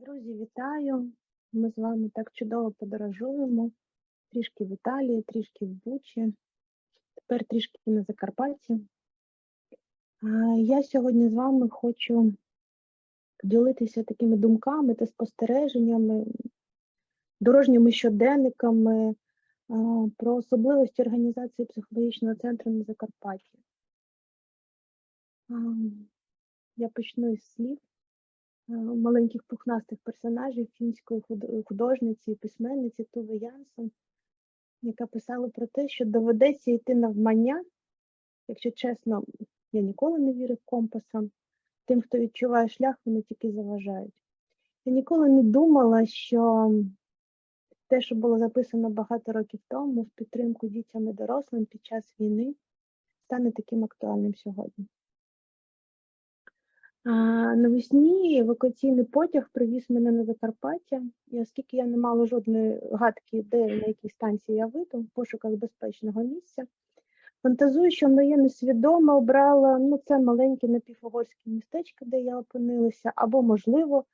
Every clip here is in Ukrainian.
Друзі, вітаю! Ми з вами так чудово подорожуємо. Трішки в Італії, трішки в Бучі, тепер трішки на Закарпатті. Я сьогодні з вами хочу поділитися такими думками та спостереженнями, дорожніми щоденниками про особливості організації психологічного центру на Закарпатті. Я почну із слів маленьких пухнастих персонажів фінської художниці письменниці Туви Янсен, яка писала про те, що доведеться йти навмання. Якщо чесно, я ніколи не вірив компасам. Тим, хто відчуває шлях, вони тільки заважають. Я ніколи не думала, що те, що було записано багато років тому в підтримку дітям і дорослим під час війни, стане таким актуальним сьогодні. Навесні евакуаційний потяг привіз мене на Закарпаття, і оскільки я не мала жодної гадки, де на якій станції я вийду, в пошуках безпечного місця, фантазую, що моє несвідоме обрала ну, це маленьке напівугорське містечко, де я опинилася, або, можливо,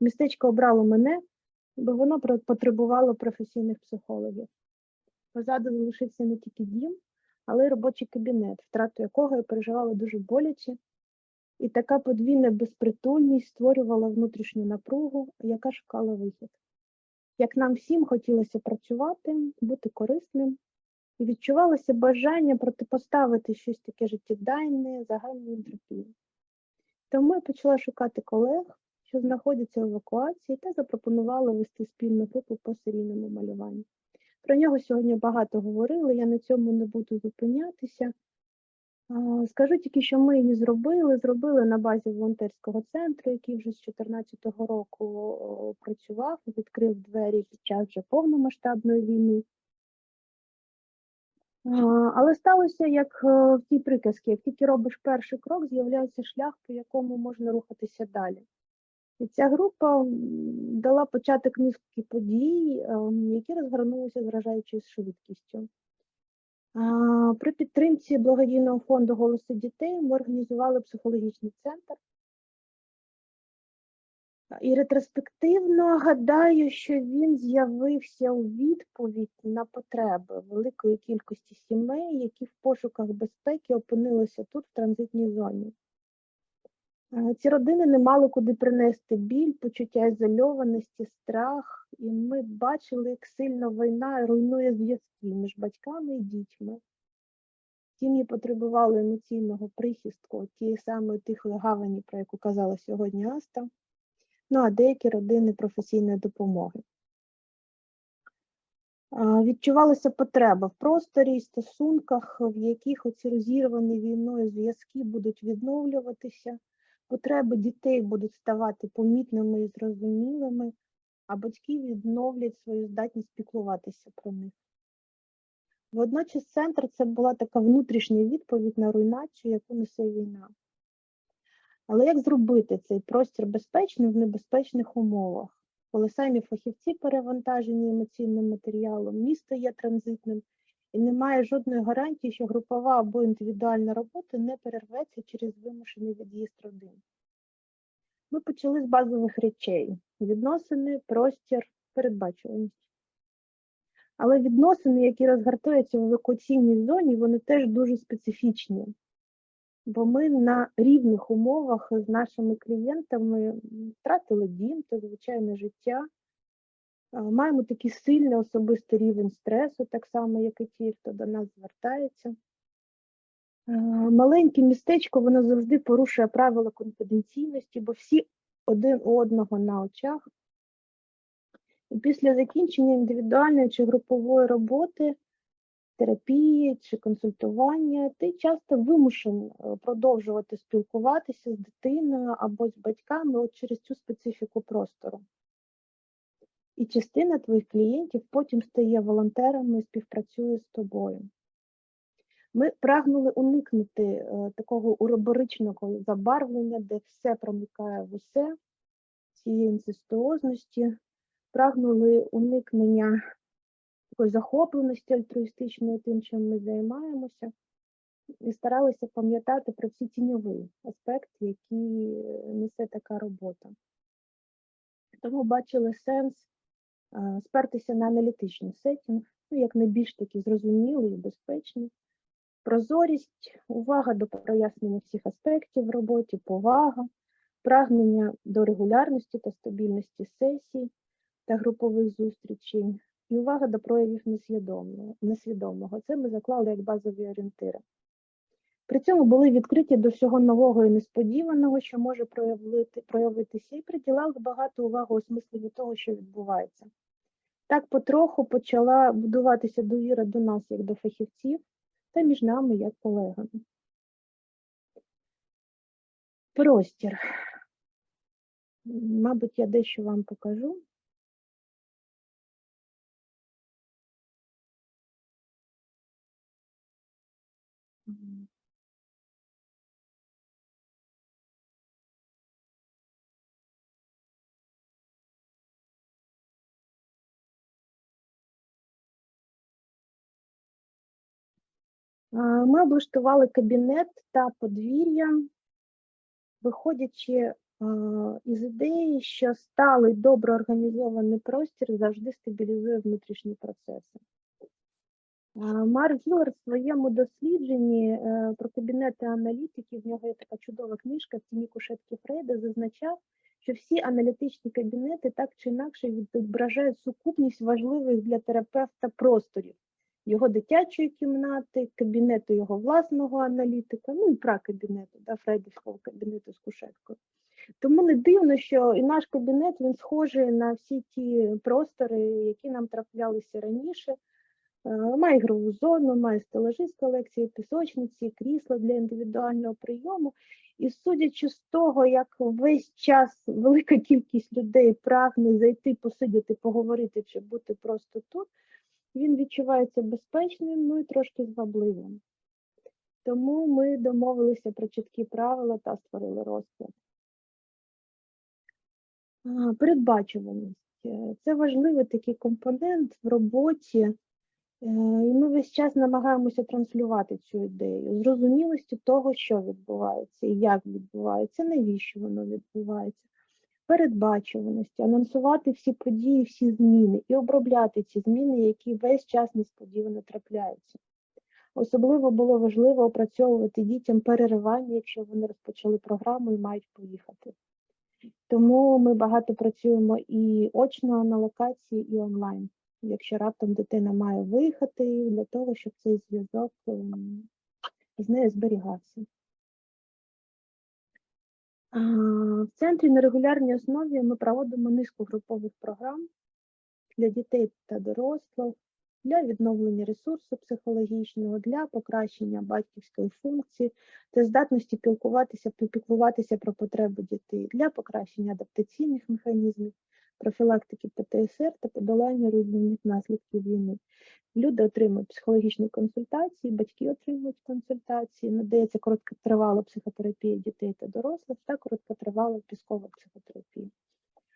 містечко обрало мене, бо воно потребувало професійних психологів. Позаду залишився не тільки дім, але й робочий кабінет, втрату якого я переживала дуже боляче. І така подвійна безпритульність створювала внутрішню напругу, яка шукала вихід. Як нам всім хотілося працювати, бути корисним, і відчувалося бажання протипоставити щось таке життєдайне, загальній ентропії. Тому я почала шукати колег, що знаходяться в евакуації, та запропонувала вести спільну групу по серійному малюванню. Про нього сьогодні багато говорили, я на цьому не буду зупинятися. Скажу тільки, що ми її зробили. Зробили на базі волонтерського центру, який вже з 2014 року працював, відкрив двері під час вже повномасштабної війни. Але сталося як е, в тій приказці, як тільки робиш перший крок, з'являється шлях, по якому можна рухатися далі. І ця група дала початок низки подій, ем, які розгорнулися з вражаючою швидкістю. При підтримці благодійного фонду «Голоси дітей» ми організували психологічний центр. І ретроспективно гадаю, що він з'явився у відповідь на потреби великої кількості сімей, які в пошуках безпеки опинилися тут, в транзитній зоні. Е, Ці родини не мали куди принести біль, почуття ізольованості, страх, і ми бачили, як сильно війна руйнує зв'язки між батьками і дітьми. Сім'ї потребували емоційного прихистку, тієї самої тихої гавані, про яку казала сьогодні Аста, ну а деякі родини професійної допомоги. Відчувалася потреба в просторі і стосунках, в яких оці розірвані війною зв'язки будуть відновлюватися, потреби дітей будуть ставати помітними і зрозумілими, а батьки відновлять свою здатність піклуватися про них. Водночас центр це була така внутрішня відповідь на руйнацію, яку несе війна. Але як зробити цей простір безпечним в небезпечних умовах, коли самі фахівці перевантажені емоційним матеріалом, місто є транзитним і немає жодної гарантії, що групова або індивідуальна робота не перерветься через вимушений від'їзд родин. Ми почали з базових речей: відносини, простір, передбачуваність. Але відносини, які розгортаються в евакуаційній зоні, вони теж дуже специфічні. Бо ми на рівних умовах з нашими клієнтами втратили дім та звичайне життя. Е, Маємо такий сильний особистий рівень стресу, так само, як і ті, хто до нас звертається. Е, Маленьке містечко воно завжди порушує правила конфіденційності, бо всі один у одного на очах. І після закінчення індивідуальної чи групової роботи, терапії чи консультування, ти часто вимушений е, продовжувати спілкуватися з дитиною або з батьками от через цю специфіку простору. І частина твоїх клієнтів потім стає волонтерами і співпрацює з тобою. Ми прагнули уникнути е, такого уроборичного забарвлення, де все проникає в усе, цієї інцестуозності, прагнули уникнення такої захопленості альтруїстичної тим, чим ми займаємося, і старалися пам'ятати про всі тіньовий аспект, який е, несе така робота. Тому бачили сенс спертися на аналітичний сетінг, ну, як найбільш такий зрозумілий і безпечний. Прозорість, увага до прояснення всіх аспектів в роботі, повага, прагнення до регулярності та стабільності сесій та групових зустрічей, і увага до проявів несвідомого. Це ми заклали як базові орієнтири. При цьому були відкриті до всього нового і несподіваного, що може проявити, проявитися, і приділяли багато уваги осмисленню того, що відбувається. Так потроху почала будуватися довіра до нас як до фахівців та між нами як колегами. Простір. Мабуть, я дещо вам покажу. Ми облаштували кабінет та подвір'я, виходячи із ідеї, що сталий добре організований простір завжди стабілізує внутрішні процеси. Марк Гіллер в своєму дослідженні е, про кабінети аналітиків, в нього є така чудова книжка в тіні кушетки Фрейда, зазначав, що всі аналітичні кабінети так чи інакше відображають сукупність важливих для терапевта просторів його дитячої кімнати, кабінету його власного аналітика, ну і пракабінету, да, Фрейдівського кабінету з кушеткою. Тому не дивно, що і наш кабінет він схожий на всі ті простори, які нам траплялися раніше. Е, Має ігрову зону, має стелажі з колекції, пісочниці, крісла для індивідуального прийому. І судячи з того, як весь час велика кількість людей прагне зайти, посидіти, поговорити чи бути просто тут, він відчувається безпечним, ну і трошки звабливим. Тому ми домовилися про чіткі правила та створили розклад. Передбачуваність. Е, Це важливий такий компонент в роботі, е, і ми весь час намагаємося транслювати цю ідею, зрозумілості того, що відбувається і як відбувається, навіщо воно відбувається передбачуваності, анонсувати всі події, всі зміни і обробляти ці зміни, які весь час несподівано трапляються. Особливо було важливо опрацьовувати дітям переривання, якщо вони розпочали програму і мають поїхати. Тому ми багато працюємо і очно на локації, і онлайн. Якщо раптом дитина має виїхати, для того, щоб цей зв'язок ем, з нею зберігався. В центрі на регулярній основі ми проводимо низку групових програм для дітей та дорослих, для відновлення ресурсу психологічного, для покращення батьківської функції та здатності пілкуватися, піклуватися про потреби дітей, для покращення адаптаційних механізмів, профілактики ПТСР та подолання руйнівних наслідків війни. Люди отримують психологічні консультації, батьки отримують консультації, надається короткотривала психотерапія дітей та дорослих та короткотривала піскова психотерапія.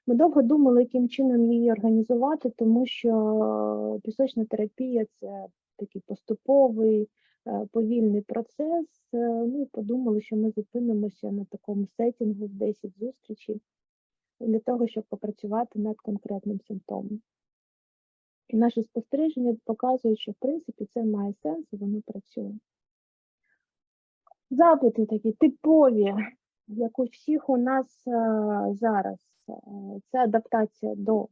Ми довго думали, яким чином її організувати, тому що пісочна терапія це такий поступовий, е, повільний процес. Е, Ну і подумали, що ми зупинимося на такому сетінгу в 10 зустрічей для того, щоб попрацювати над конкретним симптомом. І наші спостереження показують, що в принципі це має сенс і воно працює. Запити такі типові, як у всіх у нас е, зараз, е, це адаптація до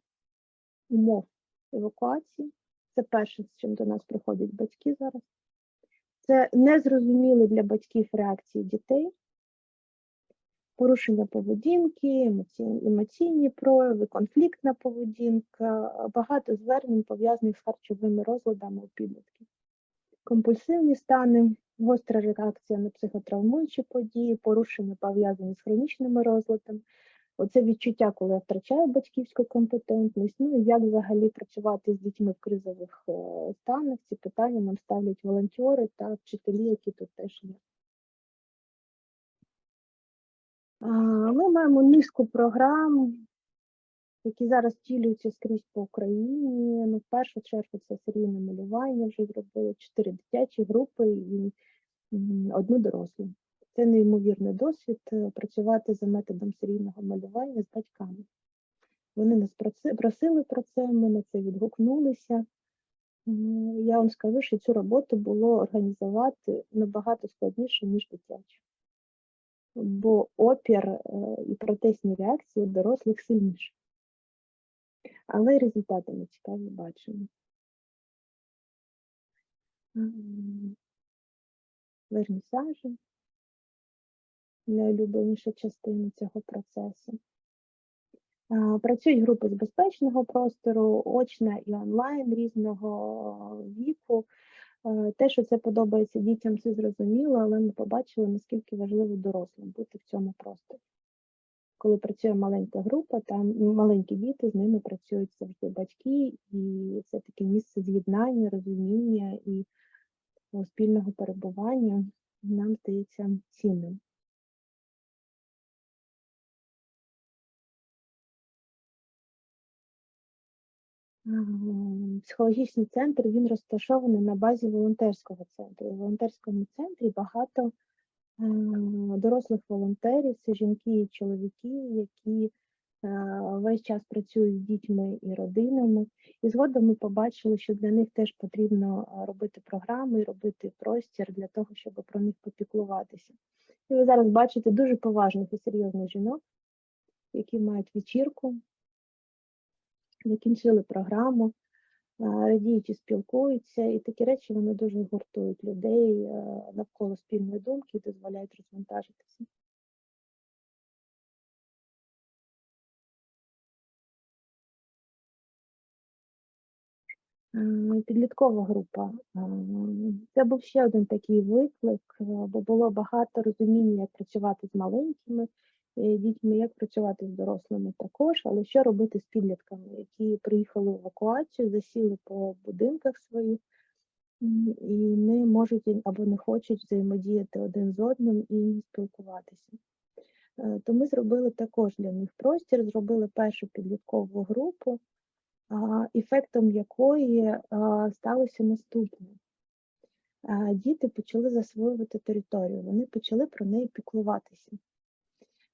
умов евакуації. Це перше, з чим до нас приходять батьки зараз. Це незрозумілі для батьків реакції дітей, порушення поведінки, емоційні, прояви, конфліктна поведінка, багато звернень пов'язаних з харчовими розладами у підлітків, компульсивні стани, гостра реакція на психотравмуючі події, порушення пов'язані з хронічними розладами. Оце відчуття, коли я втрачаю батьківську компетентність, ну і як взагалі працювати з дітьми в кризових е, станах. Ці питання нам ставлять волонтери та вчителі, які тут теж є. Ми маємо низку програм, які зараз втілюються скрізь по Україні. Ну, в першу чергу це серійне малювання, вже зробили чотири дитячі групи і одну дорослу. Це неймовірний досвід е, працювати за методом серійного малювання з батьками. Вони нас просили про це, ми на це відгукнулися. Я вам скажу, що цю роботу було організувати набагато складніше, ніж дитячу. Бо опір е, і протестні реакції дорослих сильніші. Але результати ми цікаві бачимо. Вернісажі. Найулюбленіша частина цього процесу. Працюють групи з безпечного простору, очна і онлайн різного віку. Е, Те, що це подобається дітям, це зрозуміло, але ми побачили, наскільки важливо дорослим бути в цьому просторі. Коли працює маленька група, там маленькі діти, з ними працюють завжди батьки, і це таке місце з'єднання, розуміння і спільного перебування нам здається цінним. Психологічний центр він розташований на базі волонтерського центру. У волонтерському центрі багато е, дорослих волонтерів, це жінки і чоловіки, які е, весь час працюють з дітьми і родинами. І згодом ми побачили, що для них теж потрібно е, робити програми, робити простір для того, щоб про них попіклуватися. І ви зараз бачите дуже поважних і серйозних жінок, які мають вечірку, закінчили програму, а, радіють і спілкуються, і такі речі вони дуже гуртують людей е, навколо спільної думки і дозволяють розвантажитися. Підліткова група. Це був ще один такий виклик, е, бо було багато розуміння, як працювати з маленькими е, дітьми, як працювати з дорослими також, але що робити з підлітками, які приїхали в евакуацію, засіли по будинках своїх і не можуть або не хочуть взаємодіяти один з одним і спілкуватися. Е, То ми зробили також для них простір, зробили першу підліткову групу, ефектом якої сталося наступне. Діти почали засвоювати територію, вони почали про неї піклуватися,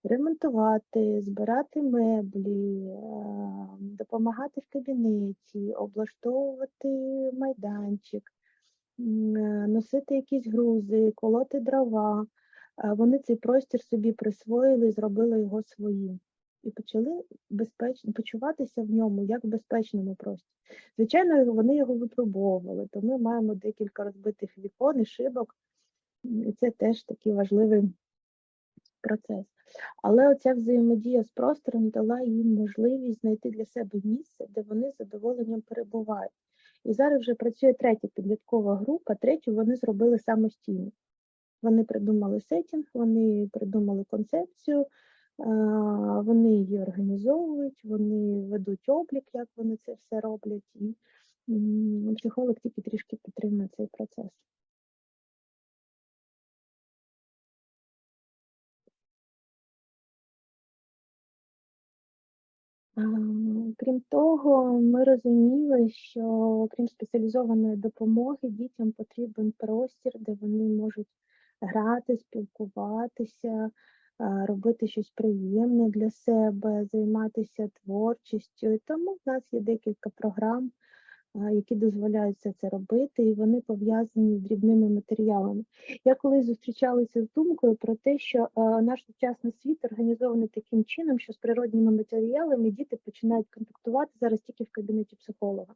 ремонтувати, збирати меблі, допомагати в кабінеті, облаштовувати майданчик, е, носити якісь грузи, колоти дрова. Вони цей простір собі присвоїли зробили його своїм. І почали безпечно почуватися в ньому як в безпечному просторі. Звичайно, вони його випробовували, то ми маємо декілька розбитих вікон і шибок, і це теж такий важливий процес. Але оця взаємодія з простором дала їм можливість знайти для себе місце, де вони з задоволенням перебувають. І зараз вже працює третя підліткова група, третю вони зробили самостійно. Вони придумали сетінг, вони придумали концепцію, вони її організовують, вони ведуть облік, як вони це все роблять, і психолог тільки трішки підтримує цей процес. Крім того, ми розуміли, що крім спеціалізованої допомоги, дітям потрібен простір, де вони можуть грати, спілкуватися, робити щось приємне для себе, займатися творчістю. І тому в нас є декілька програм, які дозволяють все це робити, і вони пов'язані з дрібними матеріалами. Я колись зустрічалася з думкою про те, що наш сучасний світ організований таким чином, що з природніми матеріалами діти починають контактувати зараз тільки в кабінеті психолога.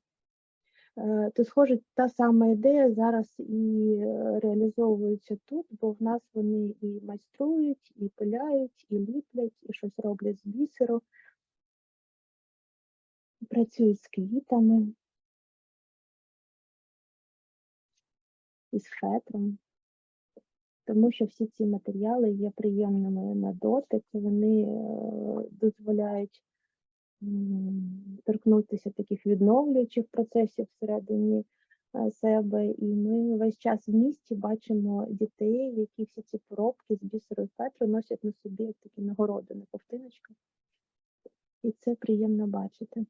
Е, То, схоже, та сама ідея зараз і е, реалізовується тут, бо в нас вони і майструють, і пиляють, і ліплять, і щось роблять з бісеру, працюють з квітами, із фетром. тому що всі ці матеріали є приємними на дотик, вони е, дозволяють торкнутися таких відновлюючих процесів всередині е, себе. І ми весь час в місті бачимо дітей, які всі ці поробки з бісеру фетру носять на собі як такі нагороди на ковтиночках. І це приємно бачити.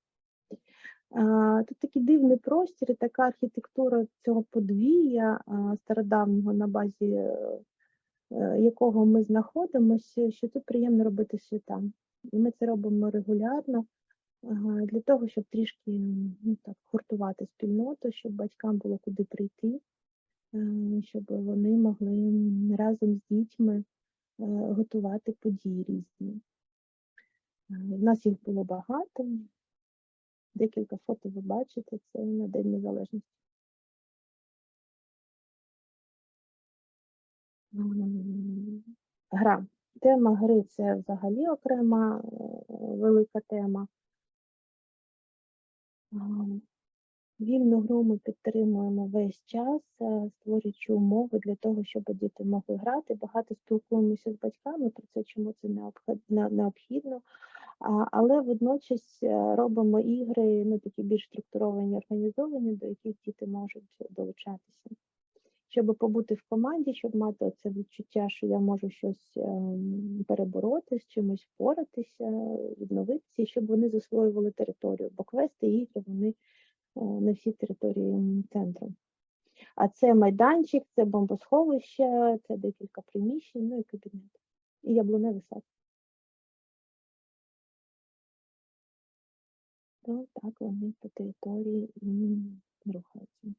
Тут такий дивний простір, і така архітектура цього подвір'я стародавнього, на базі е, е, якого ми знаходимося, що тут приємно робити свята. І ми це робимо регулярно. для того, щоб трішки ну, так, гуртувати спільноту, щоб батькам було куди прийти, е, щоб вони могли разом з дітьми готувати події різні. В нас їх було багато. Декілька фото ви бачите, це на День Незалежності. Гра. Тема гри це взагалі окрема е, велика тема. А, Вільну гру ми підтримуємо весь час, е, створюючи умови для того, щоб діти могли грати. Багато спілкуємося з батьками про це, чому це необхід- необхідно. Але водночас е, робимо ігри, ну такі більш структуровані, організовані, до яких діти можуть долучатися. Щоб побути в команді, щоб мати це відчуття, що я можу щось ем, перебороти, з чимось впоратися, відновитися, щоб вони засвоювали територію. Бо квести і ігри вони е, на всій території центру. А це майданчик, це бомбосховище, це декілька приміщень, ну і кабінет. І яблуневий сад. То так вони по території і рухаються.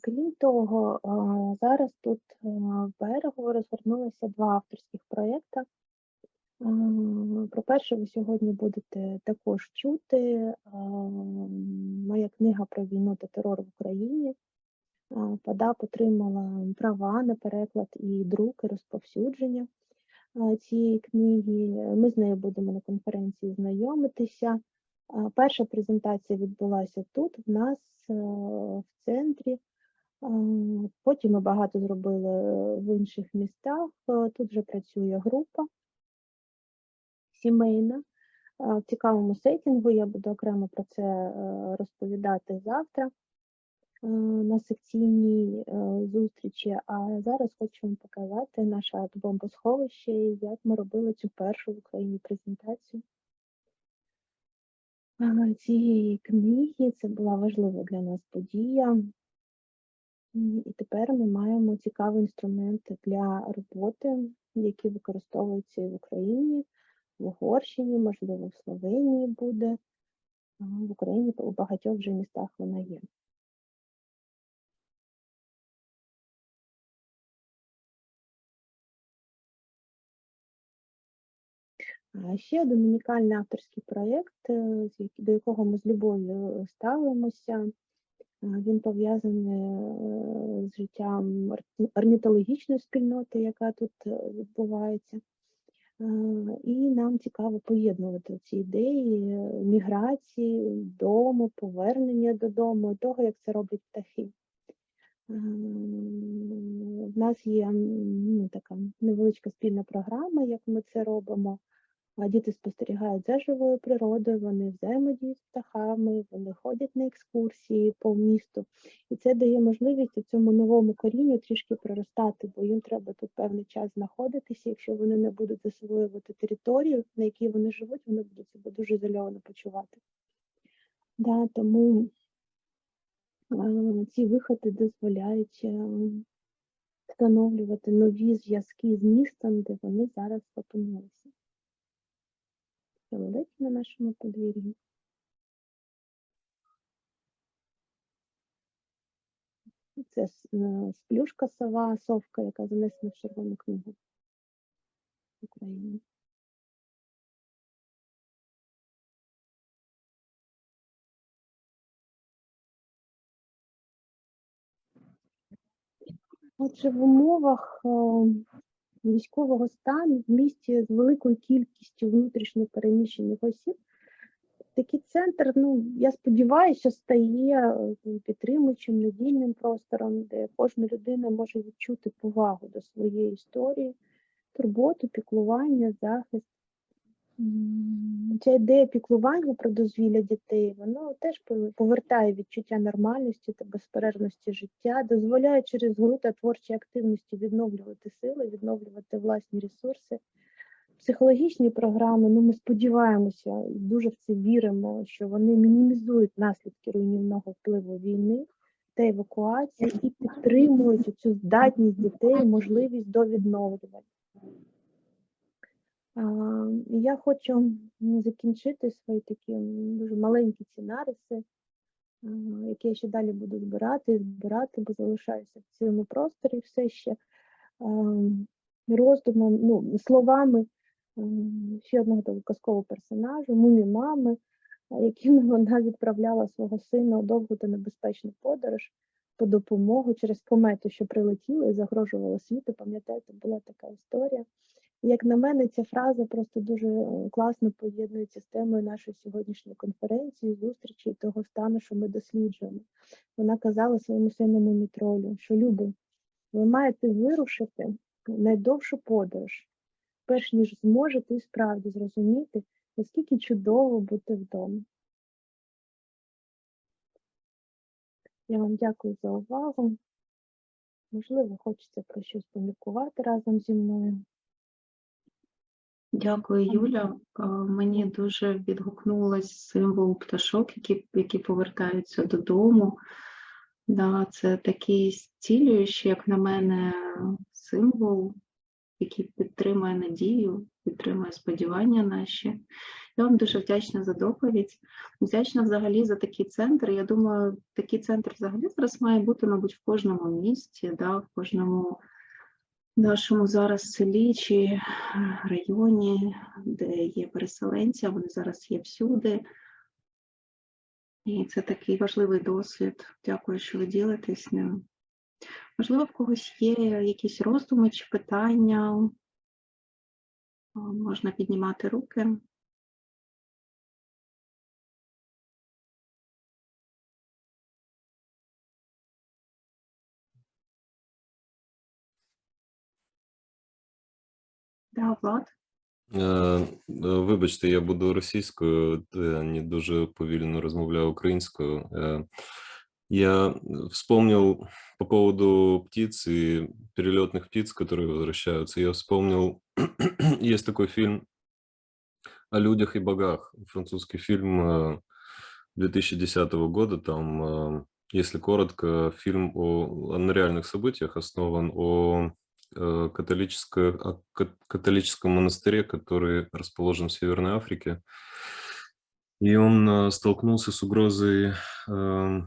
Крім того, зараз тут в Берегово розгорнулися два авторських проєкти. Про перший ви сьогодні будете також чути. Моя книга про війну та терор в Україні. ПАДАП отримала права на переклад і друк, і розповсюдження цієї книги. Ми з нею будемо на конференції знайомитися. Перша презентація відбулася тут, в нас е, в центрі. Потім ми багато зробили в інших містах. Е, Тут вже працює група сімейна в цікавому сетінгу. Я буду окремо про це е, розповідати завтра е, на секційній е, зустрічі. А зараз хочу вам показати наше арт-бомбосховище і як ми робили цю першу в Україні презентацію цієї книги. Це була важлива для нас подія. І тепер ми маємо цікаві інструменти для роботи, які використовуються в Україні, в Угорщині, можливо, в Словенії буде. В Україні у багатьох вже містах вона є. Ще один унікальний авторський проєкт, е, до якого ми з любов'ю ставимося. Він пов'язаний е, з життям орнітологічної спільноти, яка тут е, відбувається. І нам цікаво поєднувати ці ідеї е, міграції, дому, повернення додому, того, як це роблять птахи. В нас є ну, така невеличка спільна програма, як ми це робимо. А Діти спостерігають за живою природою, вони взаємодіють з птахами, вони ходять на екскурсії по місту. І це дає можливість цьому новому корінню трішки проростати, бо їм треба тут певний час знаходитися. Якщо вони не будуть засвоювати територію, на якій вони живуть, вони будуть себе дуже ізольовано почувати. Да, тому ці виходи дозволяють е, встановлювати нові зв'язки з містом, де вони зараз опинилися. Великі на нашому подвір'ї. Це е, сплюшка сова, совка, яка занесена в червону книгу в Україні. Отже, в умовах е, військового стану в місті з великою кількістю внутрішньо переміщених осіб такий центр, ну я сподіваюся, стає е, підтримуючим надійним простором, де кожна людина може відчути повагу до своєї історії, турботу, піклування, захист. Ця ідея піклування про дозвілля дітей, воно теж повертає відчуття нормальності та безперервності життя, дозволяє через гру та творчі активності відновлювати сили, відновлювати власні ресурси. Психологічні програми, ну ми сподіваємося дуже в це віримо, що вони мінімізують наслідки руйнівного впливу війни дітей евакуації і підтримують цю здатність дітей, можливість до відновлювання. Я хочу закінчити свої такі дуже маленькі ці нариси, які я ще далі буду збирати збирати, бо залишаюся в цьому просторі все ще роздумом, ну, словами ще одного казкового персонажа, мумі мами, яким вона відправляла свого сина у довгу та небезпечну подорож по допомогу через комету, що прилетіла і загрожувала світу. Пам'ятаєте, була така історія. Як на мене, ця фраза просто дуже е, класно поєднується з темою нашої сьогоднішньої конференції, зустрічі того стану, що ми досліджуємо. Вона казала своєму синому мітролю, що любий, ви маєте вирушити найдовшу подорож, перш ніж зможете і справді зрозуміти, наскільки чудово бути вдома. Я вам дякую за увагу. Можливо, хочеться про щось поміркувати разом зі мною. Дякую, Юля. Мені дуже відгукнулось символ пташок, які, які повертаються додому. Да, це такий зцілюючий, як на мене, символ, який підтримує надію, підтримує сподівання наші. Я вам дуже вдячна за доповідь. Вдячна взагалі за такий центр. Я думаю, такий центр взагалі зараз має бути, мабуть, в кожному місті, да, в кожному нашому зараз селі чи районі, де є переселенці, вони зараз є всюди. І це такий важливий досвід. Дякую, що ви ділитесь ним. Можливо, в когось є якісь роздуми чи питання. Можна піднімати руки. Да, Влад? Е, е, Вибачте, я буду російською, та не дуже повільно розмовляю українською. Е, Я вспомнил по поводу птиц и перелетных птиц, которые возвращаются. Я вспомнил, есть такой фильм о людях и богах, французский фильм э, 2010 года. Там, э, если коротко, фильм о, о- на реальных событиях основан о э, католической, о ка- католическом монастыре, который расположен в Северной Африке. И он э, столкнулся с угрозой э,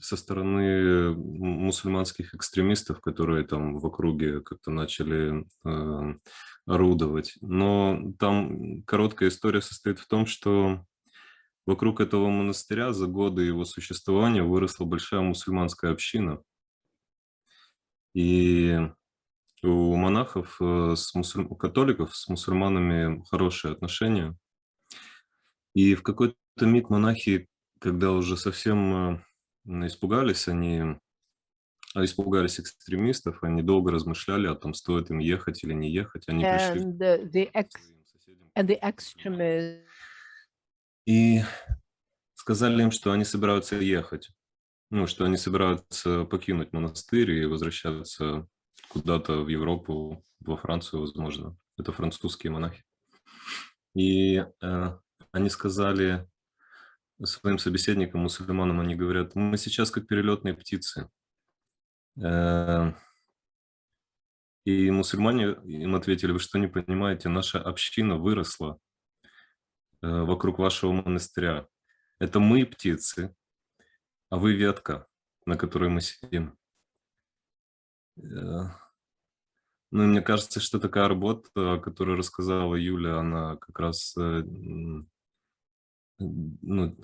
со стороны мусульманских экстремистов, которые там в округе как-то начали э, орудовать. Но там короткая история состоит в том, что вокруг этого монастыря за годы его существования выросла большая мусульманская община. И у монахов, э, с мусуль- у католиков с мусульманами хорошие отношения. И в какой-то миг монахи, когда уже совсем э, испугались, они а, испугались экстремистов, они долго размышляли о том, стоит им ехать или не ехать. Они пришли and the, the ex and the extremists и сказали им, что они собираются ехать, ну, что они собираются покинуть монастырь и возвращаться куда-то в Европу, во Францию, возможно. Это французские монахи. И э, они сказали своим собеседникам, мусульманам, они говорят, мы сейчас как перелетные птицы. Э, И мусульмане им ответили, вы что не понимаете, наша община выросла э, вокруг вашего монастыря. Это мы птицы, а вы ветка, на которой мы сидим. Э, Ну, мне кажется, что такая работа, о которой рассказала Юля, она как раз э, ну,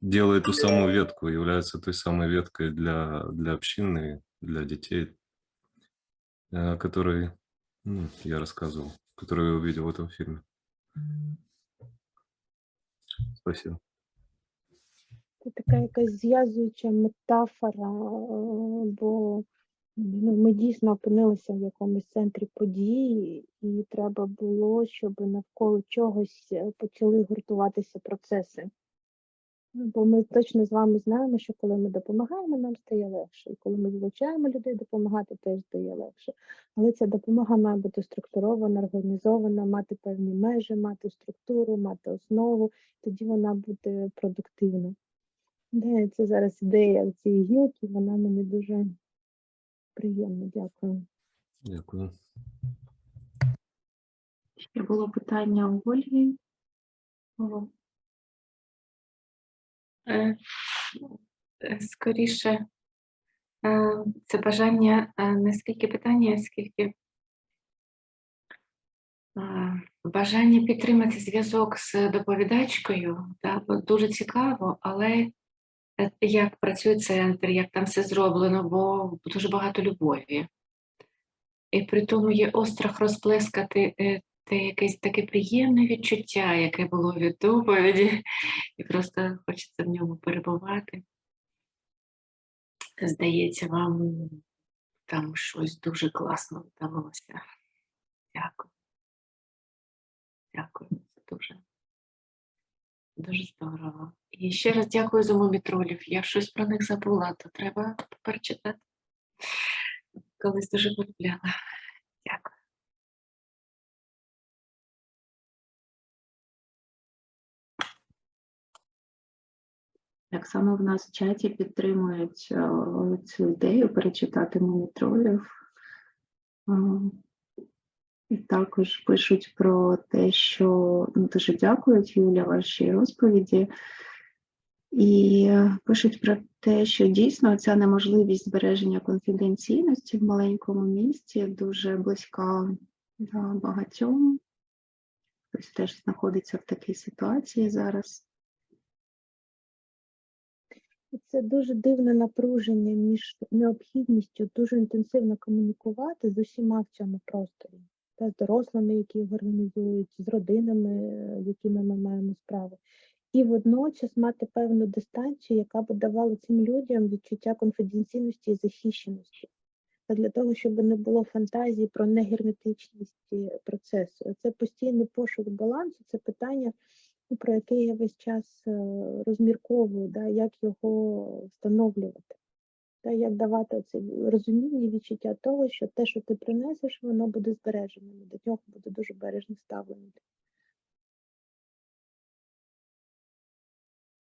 делает ту самую ветку, является той самой веткой для, для общины, для детей, э, о которой ну, я рассказывал, которую я увидел в этом фильме. Спасибо. Це така якась зв'язуюча метафора, бо ми дійсно опинилися в якомусь центрі події, і треба було, щоб навколо чогось е, почали гуртуватися процеси. Ну, Бо ми точно з вами знаємо, що коли ми допомагаємо, нам стає легше. І коли ми залучаємо людей допомагати, теж стає легше. Але ця допомога має бути структурована, організована, мати певні межі, мати структуру, мати основу, тоді вона буде продуктивна. Це зараз ідея цієї гілки, вона мені дуже приємна. Дякую. Дякую. Ще було питання у Ольги. Е, е, Скоріше, е, це бажання е, не скільки питання, скільки е, бажання підтримати зв'язок з доповідачкою. Да, дуже цікаво, але як працює центр, як там все зроблено, бо дуже багато любові. І при тому є острах розплескати е, те якесь таке приємне відчуття, яке було від доповіді, і просто хочеться в ньому перебувати. Здається, вам там щось дуже класно вдалося. Дякую. Дякую, це дуже, дуже здорово. І ще раз дякую за мумітролів. Я щось про них забула, то треба перечитати. Колись дуже полюбляла. Дякую. Так само в нас в чаті підтримують е, цю ідею перечитати мумітролів. І також пишуть про те, що ну, дуже дякують Юля вашій розповіді. І пишуть про те, що дійсно ця неможливість збереження конфіденційності в маленькому місті дуже близька да, багатьом. Хтось теж знаходиться в такій ситуації зараз. Це дуже дивне напруження між необхідністю дуже інтенсивно комунікувати з усіма в цьому просторі, та з дорослими, які його організують, з родинами, з якими ми маємо справу, і водночас мати певну дистанцію, яка б давала цим людям відчуття конфіденційності і захищеності. Та для того, щоб не було фантазії про негерметичність е, процесу. Це постійний пошук балансу, це питання про який я весь час е, розмірковую, да, як його встановлювати, та як давати це розуміння і відчуття того, що те, що ти принесеш, воно буде збережено, до нього буде дуже бережно ставлено.